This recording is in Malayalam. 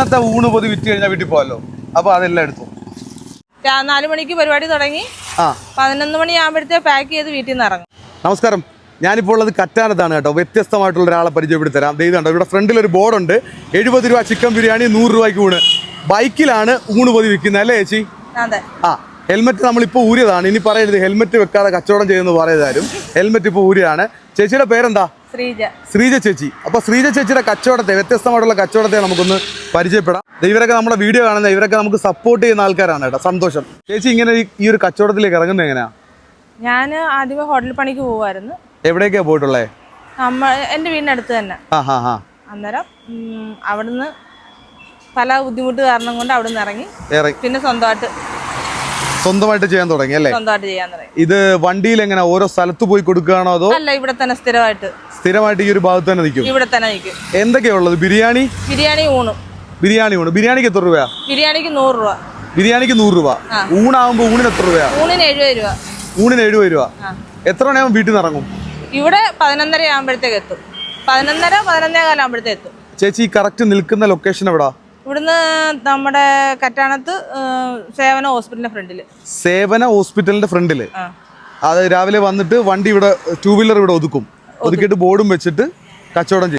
ഇന്നത്തെ ഊണ് പൊതി വിറ്റ് കഴിഞ്ഞാൽ വീട്ടിൽ പോകാമല്ലോ അപ്പോൾ അതെല്ലാം എടുത്തു നാല് മണിക്ക് പരിപാടി തുടങ്ങി. ആ. പതിനൊന്ന് മണിയാകുമ്പോഴത്തെ പാക്ക് ചെയ്ത് വീട്ടിൽ നിന്ന് ഇറങ്ങും. നമസ്കാരം. ഞാനിപ്പോൾ ഉള്ളത് കറ്റാനത്താണ് കേട്ടോ. വ്യത്യസ്തമായിട്ടുള്ള ഒരാളെ പരിചയപ്പെടുത്തരാം ദേ കണ്ടോ ഇവിടെ ഫ്രണ്ടിൽ ഒരു ബോർഡുണ്ട് എഴുപത് രൂപ ചിക്കൻ ബിരിയാണി നൂറ് രൂപയ്ക്ക് ഊണ്. ബൈക്കിലാണ് ഊണ് പൊതി വിൽക്കുന്നത് അല്ലേ ചേച്ചി? ആ ഹെൽമെറ്റ് നമ്മളിപ്പോൾ ഊരിയതാണ്. ഇനി പറയരുത്. ഹെൽമെറ്റ് വെക്കാതെ കച്ചവടം ചെയ്യുന്നു പറയതാരും ഹെൽമെറ്റ് ഇപ്പോൾ ഊരിയാണ് ചേച്ചിയുടെ പേരെന്താ? ശ്രീജ. ചേച്ചി. അപ്പൊ ശ്രീജ ചേച്ചിയുടെ കച്ചവടത്തെ വ്യത്യസ്തമായിട്ടുള്ള കച്ചവടത്തെ നമുക്കൊന്ന് പരിചയപ്പെടാം. ഇവരൊക്കെ നമ്മുടെ വീഡിയോ കാണുന്ന ഇവരൊക്കെ നമുക്ക് സപ്പോർട്ട് ചെയ്യുന്ന ആൾക്കാരാണ് കേട്ടോ. സന്തോഷം. ചേച്ചി ഇങ്ങനെ ഈ- ഒരു കച്ചവടത്തിലേക്ക് ഇറങ്ങുന്നത് എങ്ങനെയാ? ഞാൻ ആദ്യമേ ഹോട്ടൽ പണിക്ക് പോവായിരുന്നു എവിടേക്കാ പോയിട്ടുള്ളേ? എന്റെ വീടിനടുത്ത് തന്നെ. അന്നേരം അവിടുന്ന് പല ബുദ്ധിമുട്ട് കാരണം കൊണ്ട് അവിടുന്ന് ഇറങ്ങി. പിന്നെ സ്വന്തമായിട്ട് സ്വന്തമായിട്ട് ചെയ്യാൻ തുടങ്ങി അല്ലേ? സ്വന്തമായിട്ട് ചെയ്യാൻ തുടങ്ങി. ഇത് വണ്ടിയിൽ എങ്ങനെ ഓരോ സ്ഥലത്ത് പോയി കൊടുക്കുകയാണോ അതോ? അല്ല ഇവിടെ തന്നെ സ്ഥിരമായിട്ട്. സ്ഥിരമായിട്ട് ഈ ഒരു ഭാഗത്ത് തന്നെ നിൽക്കും. ഇവിടെ തന്നെ നിൽക്കും. എന്തൊക്കെയാ ഉള്ളത്? ബിരിയാണി? ബിരിയാണി ഊണ്. ബിരിയാണി ഊണ്. ബിരിയാണിക്ക് എത്ര രൂപയാ? ബിരിയാണിക്ക് നൂറ് രൂപ. ബിരിയാണിക്ക് നൂറ് രൂപ. ഊണാകുമ്പോ ഊണിന് എത്ര രൂപയാ? ഊണിന് എഴുപത് രൂപ. ഊണിന് എഴുപത് രൂപ. എത്ര മണിയാകുമ്പോൾ വീട്ടിൽ നിന്ന് ഇറങ്ങും? ഇവിടെ പതിനൊന്നര ആകുമ്പോഴത്തേക്ക് എത്തും. പതിനൊന്നര പതിനൊന്നേ കാലം ആകുമ്പോഴത്തേക്ക് എത്തും. ചേച്ചി കറക്റ്റ് നിൽക്കുന്ന ലൊക്കേഷൻ എവിടാ? ഇവിടുന്ന് നമ്മുടെ കറ്റാണത്ത് സേവന ഹോസ്പിറ്റലിന്റെ ഫ്രണ്ടിൽ. സേവന ഹോസ്പിറ്റലിന്റെ ഫ്രണ്ടിൽ. അത് രാവിലെ വന്നിട്ട് വണ്ടി ഇവിടെ ടൂ വീലർ ഇവിടെ ഒതുക്കും. ഒതുക്കിയിട്ട് ബോർഡും വെച്ചിട്ട് കച്ചവടം ചെയ്യും.